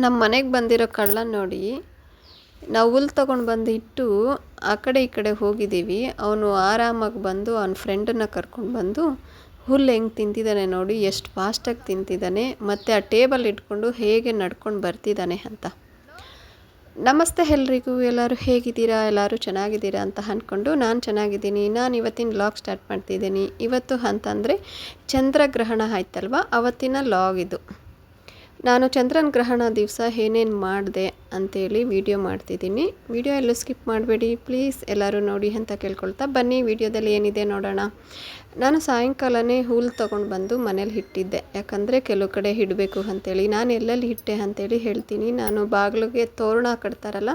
ನಮ್ಮ ಮನೆಗೆ ಬಂದಿರೋ ಕಳ್ಳ ನೋಡಿ, ನಾವು ಹುಲ್ ತೊಗೊಂಡು ಬಂದು ಇಟ್ಟು ಆ ಕಡೆ ಈ ಕಡೆ ಹೋಗಿದ್ದೀವಿ. ಅವನು ಆರಾಮಾಗಿ ಬಂದು ಅವನ ಫ್ರೆಂಡನ್ನು ಕರ್ಕೊಂಡು ಬಂದು ಹುಲ್ಲು ಹೆಂಗೆ ತಿಂತಿದ್ದಾನೆ ನೋಡಿ, ಎಷ್ಟು ಫಾಸ್ಟಾಗಿ ತಿಂತಿದ್ದಾನೆ ಮತ್ತು ಆ ಟೇಬಲ್ ಇಟ್ಕೊಂಡು ಹೇಗೆ ನಡ್ಕೊಂಡು ಬರ್ತಿದ್ದಾನೆ ಅಂತ. ನಮಸ್ತೆ ಎಲ್ರಿಗೂ, ಎಲ್ಲರೂ ಹೇಗಿದ್ದೀರಾ, ಎಲ್ಲರೂ ಚೆನ್ನಾಗಿದ್ದೀರಾ ಅಂತ ಅಂದ್ಕೊಂಡು ನಾನು ಚೆನ್ನಾಗಿದ್ದೀನಿ, ನಾನು ಇವತ್ತಿನ ಲಾಗ್ ಸ್ಟಾರ್ಟ್ ಮಾಡ್ತಿದ್ದೀನಿ. ಇವತ್ತು ಅಂತಂದರೆ ಚಂದ್ರಗ್ರಹಣ ಆಯ್ತಲ್ವ? ಅವತ್ತಿನ ಲಾಗ್ ಇದು. ನಾನು ಚಂದ್ರನ ಗ್ರಹಣ ದಿವಸ ಏನೇನು ಮಾಡಿದೆ ಅಂತೇಳಿ ವಿಡಿಯೋ ಮಾಡ್ತಿದ್ದೀನಿ. ವಿಡಿಯೋ ಎಲ್ಲೂ ಸ್ಕಿಪ್ ಮಾಡಬೇಡಿ. ಪ್ಲೀಸ್ ಎಲ್ಲರೂ ನೋಡಿ ಅಂತ ಕೇಳ್ಕೊಳ್ತಾ ಬನ್ನಿ. ವಿಡಿಯೋದಲ್ಲಿ ಏನಿದೆ ನೋಡೋಣ. ನಾನು ಸಾಯಂಕಾಲನೇ ಹುಲ್ಲು ತೊಗೊಂಡು ಬಂದು ಮನೇಲಿ ಇಟ್ಟಿದ್ದೆ ಯಾಕಂದರೆ ಕೆಲವು ಕಡೆ ಇಡಬೇಕು ಅಂತೇಳಿ. ನಾನು ಎಲ್ಲೆಲ್ಲಿ ಇಟ್ಟೆ ಅಂತೇಳಿ ಹೇಳ್ತೀನಿ. ನಾನು ಬಾಗಿಲಿಗೆ ತೋರಣ ಕಟ್ತಾರಲ್ಲ,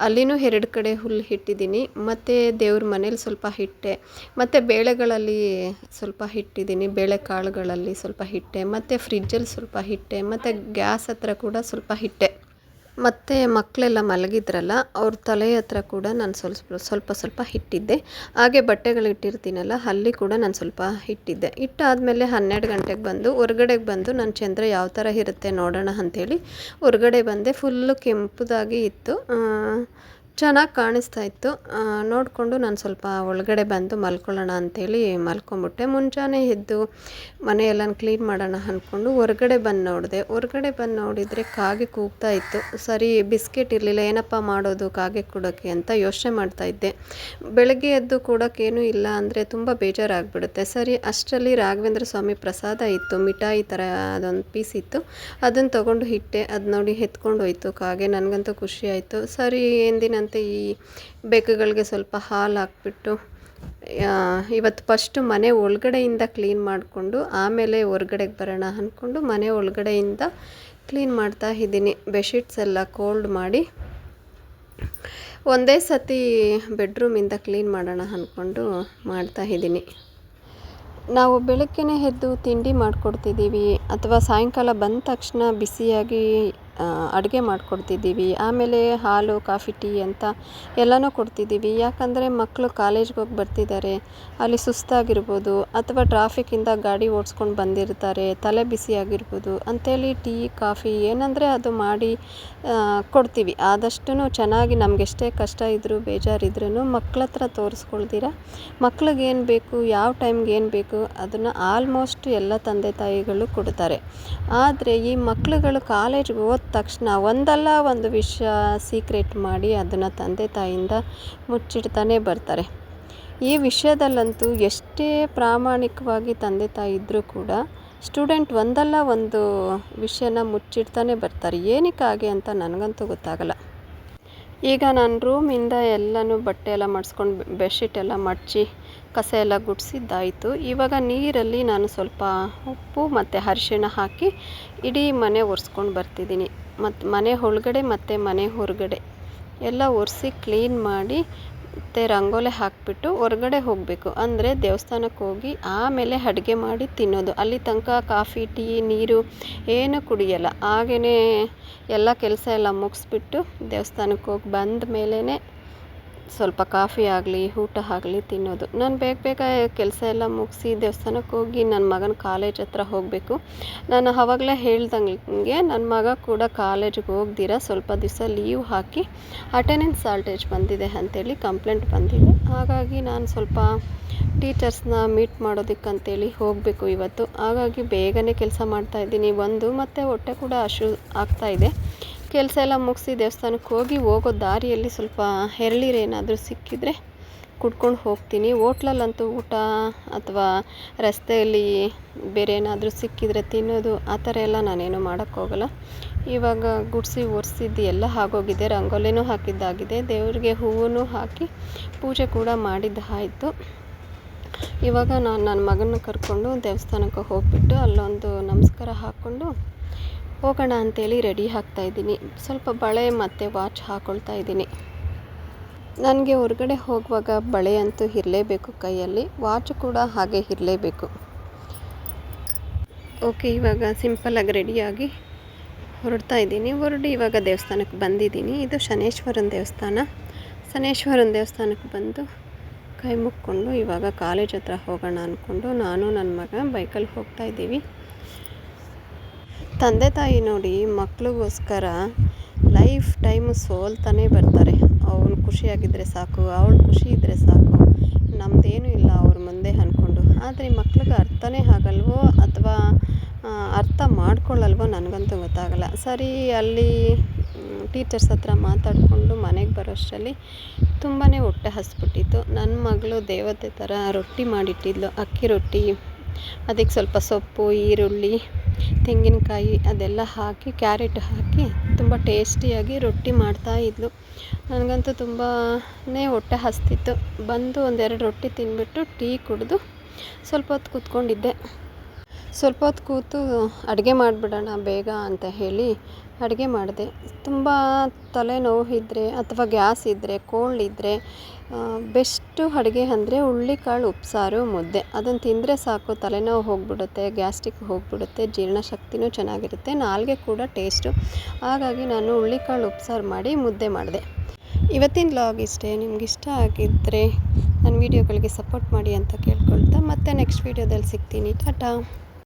ಅಲ್ಲಿನೂ ಎರಡು ಕಡೆ ಹುಲ್ಲು ಇಟ್ಟಿದ್ದೀನಿ ಮತ್ತು ದೇವ್ರ ಮನೇಲಿ ಸ್ವಲ್ಪ ಹಿಟ್ಟೆ, ಮತ್ತು ಬೇಳೆಗಳಲ್ಲಿ ಸ್ವಲ್ಪ ಹಿಟ್ಟಿದ್ದೀನಿ. ಬೇಳೆ ಕಾಳುಗಳಲ್ಲಿ ಸ್ವಲ್ಪ ಹಿಟ್ಟೆ, ಮತ್ತು ಫ್ರಿಜ್ಜಲ್ಲಿ ಸ್ವಲ್ಪ ಹಿಟ್ಟೆ, ಮತ್ತು ಗ್ಯಾಸ್ ಹತ್ರ ಕೂಡ ಸ್ವಲ್ಪ ಹಿಟ್ಟೆ. ಮತ್ತು ಮಕ್ಕಳೆಲ್ಲ ಮಲಗಿದ್ರಲ್ಲ, ಅವ್ರ ತಲೆ ಹತ್ರ ಕೂಡ ನಾನು ಸ್ವಲ್ಪ ಸ್ವಲ್ಪ ಸ್ವಲ್ಪ ಹಿಟ್ಟಿದ್ದೆ. ಹಾಗೆ ಬಟ್ಟೆಗಳು ಇಟ್ಟಿರ್ತೀನಲ್ಲ, ಅಲ್ಲಿ ಕೂಡ ನಾನು ಸ್ವಲ್ಪ ಹಿಟ್ಟಿದ್ದೆ. ಇಟ್ಟಾದಮೇಲೆ ಹನ್ನೆರಡು ಗಂಟೆಗೆ ಬಂದು, ಹೊರ್ಗಡೆಗೆ ಬಂದು ನಾನು ಚಂದ್ರ ಯಾವ ಥರ ಇರುತ್ತೆ ನೋಡೋಣ ಅಂಥೇಳಿ ಹೊರ್ಗಡೆ ಬಂದೆ ಫುಲ್ಲು ಕೆಂಪುದಾಗಿ ಇತ್ತು. ಚೆನ್ನಾಗಿ ಕಾಣಿಸ್ತಾ ಇತ್ತು. ನೋಡಿಕೊಂಡು ನಾನು ಸ್ವಲ್ಪ ಒಳಗಡೆ ಬಂದು ಮಲ್ಕೊಳ್ಳೋಣ ಅಂಥೇಳಿ ಮಲ್ಕೊಂಬಿಟ್ಟೆ. ಮುಂಜಾನೆ ಎದ್ದು ಮನೆಯೆಲ್ಲ ಕ್ಲೀನ್ ಮಾಡೋಣ ಅಂದ್ಕೊಂಡು ಹೊರಗಡೆ ಬಂದು ನೋಡಿದೆ. ಹೊರಗಡೆ ಬಂದು ನೋಡಿದರೆ ಕಾಗೆ ಕೂಗ್ತಾ ಇತ್ತು. ಸರಿ, ಬಿಸ್ಕೆಟ್ ಇರಲಿಲ್ಲ, ಏನಪ್ಪ ಮಾಡೋದು ಕಾಗೆ ಕೊಡೋಕ್ಕೆ ಅಂತ ಯೋಚನೆ ಮಾಡ್ತಾ ಇದ್ದೆ. ಬೆಳಗ್ಗೆ ಎದ್ದು ಕೊಡೋಕ್ಕೇನು ಇಲ್ಲ ಅಂದರೆ ತುಂಬ ಬೇಜಾರಾಗ್ಬಿಡುತ್ತೆ. ಸರಿ, ಅಷ್ಟರಲ್ಲಿ ರಾಘವೇಂದ್ರ ಸ್ವಾಮಿ ಪ್ರಸಾದ ಇತ್ತು, ಮಿಠಾಯಿ ಥರ ಅದೊಂದು ಪೀಸ್ ಇತ್ತು. ಅದನ್ನು ತೊಗೊಂಡು ಇಟ್ಟೆ. ಅದು ನೋಡಿ ಎತ್ಕೊಂಡು ಹೋಯ್ತು ಕಾಗೆ. ನನಗಂತೂ ಖುಷಿ ಆಯಿತು. ಸರಿ ಎಂದಿನ ಮತ್ತು ಈ ಬೆಕ್ಕುಗಳಿಗೆ ಸ್ವಲ್ಪ ಹಾಲು ಹಾಕ್ಬಿಟ್ಟು ಇವತ್ತು ಫಸ್ಟು ಮನೆ ಒಳಗಡೆಯಿಂದ ಕ್ಲೀನ್ ಮಾಡಿಕೊಂಡು, ಆಮೇಲೆ ಹೊರ್ಗಡೆಗೆ ಬರೋಣ ಅಂದ್ಕೊಂಡು ಮನೆ ಒಳಗಡೆಯಿಂದ ಕ್ಲೀನ್ ಮಾಡ್ತಾ ಇದ್ದೀನಿ. ಬೆಡ್ಶೀಟ್ಸ್ ಎಲ್ಲ ಕೋಲ್ಡ್ ಮಾಡಿ, ಒಂದೇ ಸತಿ ಬೆಡ್ರೂಮಿಂದ ಕ್ಲೀನ್ ಮಾಡೋಣ ಅಂದ್ಕೊಂಡು ಮಾಡ್ತಾ ಇದ್ದೀನಿ. ನಾವು ಬೆಳಗ್ಗೆನೇ ಎದ್ದು ತಿಂಡಿ ಮಾಡಿಕೊಡ್ತಿದ್ದೀವಿ, ಅಥವಾ ಸಾಯಂಕಾಲ ಬಂದ ತಕ್ಷಣ ಬಿಸಿಯಾಗಿ ಅಡುಗೆ ಮಾಡಿಕೊಡ್ತಿದ್ದೀವಿ. ಆಮೇಲೆ ಹಾಲು, ಕಾಫಿ, ಟೀ ಅಂತ ಎಲ್ಲನೂ ಕೊಡ್ತಿದ್ದೀವಿ. ಯಾಕಂದರೆ ಮಕ್ಕಳು ಕಾಲೇಜ್ಗೆ ಹೋಗಿ ಬರ್ತಿದ್ದಾರೆ. ಅಲ್ಲಿ ಸುಸ್ತಾಗಿರ್ಬೋದು ಅಥವಾ ಟ್ರಾಫಿಕ್ಕಿಂದ ಗಾಡಿ ಓಡಿಸ್ಕೊಂಡು ಬಂದಿರ್ತಾರೆ. ತಲೆ ಬಿಸಿ ಆಗಿರ್ಬೋದು ಅಂಥೇಳಿ ಟೀ, ಕಾಫಿ ಏನಂದರೆ ಅದು ಮಾಡಿ ಕೊಡ್ತೀವಿ. ಆದಷ್ಟು ಚೆನ್ನಾಗಿ ನಮಗೆಷ್ಟೇ ಕಷ್ಟ ಇದ್ದರೂ ಬೇಜಾರಿದ್ರೂ ಮಕ್ಳ ಹತ್ರ ತೋರಿಸ್ಕೊಳ್ದಿರ ಮಕ್ಳಿಗೇನು ಬೇಕು, ಯಾವ ಟೈಮ್ಗೆ ಏನು ಬೇಕು ಅದನ್ನು ಆಲ್ಮೋಸ್ಟ್ ಎಲ್ಲ ತಂದೆ ತಾಯಿಗಳು ಕೊಡ್ತಾರೆ. ಆದರೆ ಈ ಮಕ್ಳುಗಳು ಕಾಲೇಜ್ಗೆ ಹೋದ ತಕ್ಷಣ ಒಂದಲ್ಲ ಒಂದು ವಿಷಯ ಸೀಕ್ರೆಟ್ ಮಾಡಿ ಅದನ್ನು ತಂದೆ ತಾಯಿಯಿಂದ ಮುಚ್ಚಿಡ್ತಾನೆ ಬರ್ತಾರೆ. ಈ ವಿಷಯದಲ್ಲಂತೂ ಎಷ್ಟೇ ಪ್ರಾಮಾಣಿಕವಾಗಿ ತಂದೆ ತಾಯಿ ಇದ್ದರೂ ಕೂಡ ಸ್ಟೂಡೆಂಟ್ ಒಂದಲ್ಲ ಒಂದು ವಿಷಯನ ಮುಚ್ಚಿಡ್ತಾನೆ ಬರ್ತಾರೆ. ಏನಕ್ಕಾಗೆ ಅಂತ ನನಗಂತೂ ಗೊತ್ತಾಗಲ್ಲ. ಈಗ ನಾನು ರೂಮಿಂದ ಎಲ್ಲನೂ ಬಟ್ಟೆ ಎಲ್ಲ ಮಡ್ಸ್ಕೊಂಡು ಬೆಡ್ಶೀಟ್ ಎಲ್ಲ ಮಡಚಿ ಕಸ ಎಲ್ಲ ಗುಡಿಸಿದ್ದಾಯಿತು. ಇವಾಗ ನೀರಲ್ಲಿ ನಾನು ಸ್ವಲ್ಪ ಉಪ್ಪು ಮತ್ತು ಅರಿಶಿಣ ಹಾಕಿ ಇಡೀ ಮನೆ ಒರೆಸ್ಕೊಂಡು ಬರ್ತಿದ್ದೀನಿ. ಮತ್ತು ಮನೆ ಒಳಗಡೆ ಮತ್ತು ಮನೆ ಹೊರಗಡೆ ಎಲ್ಲ ಒರೆಸಿ ಕ್ಲೀನ್ ಮಾಡಿ ಮತ್ತು ರಂಗೋಲೆ ಹಾಕಿಬಿಟ್ಟು ಹೊರ್ಗಡೆ ಹೋಗಬೇಕು. ಅಂದರೆ ದೇವಸ್ಥಾನಕ್ಕೆ ಹೋಗಿ ಆಮೇಲೆ ಅಡುಗೆ ಮಾಡಿ ತಿನ್ನೋದು. ಅಲ್ಲಿ ತನಕ ಕಾಫಿ, ಟೀ, ನೀರು ಏನು ಕುಡಿಯಲ್ಲ. ಹಾಗೆಯೇ ಎಲ್ಲ ಕೆಲಸ ಎಲ್ಲ ಮುಗಿಸ್ಬಿಟ್ಟು ದೇವಸ್ಥಾನಕ್ಕೆ ಹೋಗಿ ಬಂದ ಮೇಲೇ ಸ್ವಲ್ಪ ಕಾಫಿ ಆಗಲಿ, ಊಟ ಆಗಲಿ ತಿನ್ನೋದು. ನಾನು ಬೇಗ ಬೇಗ ಕೆಲಸ ಎಲ್ಲ ಮುಗಿಸಿ ದೇವಸ್ಥಾನಕ್ಕೆ ಹೋಗಿ ನನ್ನ ಮಗನ ಕಾಲೇಜ್ ಹತ್ರ ಹೋಗಬೇಕು. ನಾನು ಆವಾಗಲೇ ಹೇಳ್ದಂಗೆ ನನ್ನ ಮಗ ಕೂಡ ಕಾಲೇಜಿಗೆ ಹೋಗ್ದಿರ, ಸ್ವಲ್ಪ ದಿವಸ ಲೀವ್ ಹಾಕಿ ಅಟೆಂಡೆನ್ಸ್ ಸಾಲ್ಟೇಜ್ ಬಂದಿದೆ ಅಂಥೇಳಿ ಕಂಪ್ಲೇಂಟ್ ಬಂದಿದೆ. ಹಾಗಾಗಿ ನಾನು ಸ್ವಲ್ಪ ಟೀಚರ್ಸ್ನ ಮೀಟ್ ಮಾಡೋದಕ್ಕಂತೇಳಿ ಹೋಗಬೇಕು ಇವತ್ತು. ಹಾಗಾಗಿ ಬೇಗನೆ ಕೆಲಸ ಮಾಡ್ತಾಯಿದ್ದೀನಿ ಒಂದು, ಮತ್ತು ಹೊಟ್ಟೆ ಕೂಡ ಹಶು ಆಗ್ತಾಯಿದೆ ಕೆಲಸ ಎಲ್ಲ ಮುಗಿಸಿ ದೇವಸ್ಥಾನಕ್ಕೆ ಹೋಗಿ ಹೋಗೋ ದಾರಿಯಲ್ಲಿ ಸ್ವಲ್ಪ ಏನಾದರೂ ಸಿಕ್ಕಿದರೆ ಕುಡ್ಕೊಂಡು ಹೋಗ್ತೀನಿ. ಹೋಟ್ಲಲ್ಲಂತೂ ಊಟ ಅಥವಾ ರಸ್ತೆಯಲ್ಲಿ ಬೇರೆ ಏನಾದರೂ ಸಿಕ್ಕಿದರೆ ತಿನ್ನೋದು ಆ ಥರ ಎಲ್ಲ ನಾನೇನು ಮಾಡೋಕ್ಕೋಗಲ್ಲ ಇವಾಗ ಗುಡಿಸಿ ಒರೆಸಿದ್ದು ಎಲ್ಲ ಆಗೋಗಿದೆ. ರಂಗೋಲಿನೂ ಹಾಕಿದ್ದಾಗಿದೆ. ದೇವರಿಗೆ ಹೂವು ಹಾಕಿ ಪೂಜೆ ಕೂಡ ಮಾಡಿದ್ದು ಆಯಿತು. ಇವಾಗ ನಾನು ನನ್ನ ಮಗನ ಕರ್ಕೊಂಡು ದೇವಸ್ಥಾನಕ್ಕೆ ಹೋಗಿಬಿಟ್ಟು ಅಲ್ಲೊಂದು ನಮಸ್ಕಾರ ಹಾಕ್ಕೊಂಡು ಹೋಗೋಣ ಅಂತೇಳಿ ರೆಡಿ ಇದ್ದೀನಿ. ಸ್ವಲ್ಪ ಬಳೆ ಮತ್ತು ವಾಚ್ ಹಾಕ್ಕೊಳ್ತಾ ಇದ್ದೀನಿ. ನನಗೆ ಹೊರಗಡೆ ಹೋಗುವಾಗ ಬಳೆ ಅಂತೂ ಇರಲೇಬೇಕು ಕೈಯಲ್ಲಿ. ವಾಚ್ ಕೂಡ ಹಾಗೆ ಇರಲೇಬೇಕು. ಓಕೆ, ಇವಾಗ ಸಿಂಪಲಾಗಿ ರೆಡಿಯಾಗಿ ಹೊರಡ್ತಾ ಇದ್ದೀನಿ. ಹೊರಡಿ ಇವಾಗ ದೇವಸ್ಥಾನಕ್ಕೆ ಬಂದಿದ್ದೀನಿ. ಇದು ಶನೇಶ್ವರನ ದೇವಸ್ಥಾನ. ಶನೇಶ್ವರನ ದೇವಸ್ಥಾನಕ್ಕೆ ಬಂದು ಕೈ ಮುಕ್ಕೊಂಡು ಇವಾಗ ಕಾಲೇಜ್ ಹತ್ರ ಹೋಗೋಣ ಅಂದ್ಕೊಂಡು ನಾನು ನನ್ನ ಮಗ ಬೈಕಲ್ಲಿ ಹೋಗ್ತಾ ಇದ್ದೀವಿ. ತಂದೆ ತಾಯಿ ನೋಡಿ ಮಕ್ಳಿಗೋಸ್ಕರ ಲೈಫ್ ಟೈಮ್ ಸೋಲ್ತಾನೆ ಬರ್ತಾರೆ. ಅವನು ಖುಷಿಯಾಗಿದ್ದರೆ ಸಾಕು, ಅವಳು ಖುಷಿ ಇದ್ದರೆ ಸಾಕು. ನಮ್ಮದೇನೂ ಇಲ್ಲ ಅವ್ರ ಮುಂದೆ ಅಂದ್ಕೊಂಡು ಆದರೆ ಮಕ್ಳಿಗೆ ಅರ್ಥನೇ ಆಗಲ್ವೋ ಅಥವಾ ಅರ್ಥ ಮಾಡ್ಕೊಳ್ಳಲ್ವೋ ನನಗಂತೂ ಗೊತ್ತಾಗಲ್ಲ. ಸರಿ, ಅಲ್ಲಿ ಟೀಚರ್ಸ್ ಹತ್ರ ಮಾತಾಡಿಕೊಂಡು ಮನೆಗೆ ಬರೋಷ್ಟರಲ್ಲಿ ತುಂಬಾ ಹೊಟ್ಟೆ ಹಸ್ಬಿಟ್ಟಿತ್ತು. ನನ್ನ ಮಗಳು ದೇವತೆ ಥರ ರೊಟ್ಟಿ ಮಾಡಿಟ್ಟಿದ್ಲು, ಅಕ್ಕಿ ರೊಟ್ಟಿ. ಅದಕ್ಕೆ ಸ್ವಲ್ಪ ಸೊಪ್ಪು, ಈರುಳ್ಳಿ, ತೆಂಗಿನಕಾಯಿ ಅದೆಲ್ಲ ಹಾಕಿ, ಕ್ಯಾರೆಟ್ ಹಾಕಿ ತುಂಬ ಟೇಸ್ಟಿಯಾಗಿ ರೊಟ್ಟಿ ಮಾಡ್ತಾಯಿದ್ಲು ನನಗಂತೂ ತುಂಬಾ ಹೊಟ್ಟೆ ಹಸ್ತಿತ್ತು. ಬಂದು ಒಂದೆರಡು ರೊಟ್ಟಿ ತಿಂದುಬಿಟ್ಟು ಟೀ ಕುಡಿದು ಸ್ವಲ್ಪ ಹೊತ್ತು ಕೂತ್ಕೊಂಡಿದ್ದೆ. ಸ್ವಲ್ಪ ಹೊತ್ತು ಕೂತು ಅಡುಗೆ ಮಾಡಿಬಿಡೋಣ, ಬೇಗ ಅಂತ ಹೇಳಿ ಅಡುಗೆ ಮಾಡಿದೆ. ತುಂಬ ತಲೆನೋವು ಇದ್ದರೆ ಅಥವಾ ಗ್ಯಾಸ್ ಇದ್ದರೆ ಕೋಲ್ಡ್ ಇದ್ದರೆ ಬೆಸ್ಟು ಅಡುಗೆ ಅಂದರೆ ಹುಳ್ಳಿಕಾಳು ಉಪ್ಸಾರು ಮುದ್ದೆ. ಅದನ್ನು ತಿಂದರೆ ಸಾಕು, ತಲೆನೋವು ಹೋಗಿಬಿಡುತ್ತೆ, ಗ್ಯಾಸ್ಟ್ರಿಕ್ ಹೋಗಿಬಿಡುತ್ತೆ, ಜೀರ್ಣಶಕ್ತಿನೂ ಚೆನ್ನಾಗಿರುತ್ತೆ, ನಾಲ್ಗೆ ಕೂಡ ಟೇಸ್ಟು. ಹಾಗಾಗಿ ನಾನು ಹುಳ್ಳಿಕಾಳು ಉಪ್ಸಾರು ಮಾಡಿ ಮುದ್ದೆ ಮಾಡಿದೆ. ಇವತ್ತಿನ ಲಾಗ್ ಇಷ್ಟೇ. ನಿಮ್ಗೆ ಇಷ್ಟ ಆಗಿದ್ದರೆ ನನ್ನ ವೀಡಿಯೋಗಳಿಗೆ ಸಪೋರ್ಟ್ ಮಾಡಿ ಅಂತ ಕೇಳ್ಕೊಳ್ತಾ ಮತ್ತೆ ನೆಕ್ಸ್ಟ್ ವೀಡಿಯೋದಲ್ಲಿ ಸಿಗ್ತೀನಿ. ಟಾಟಾ!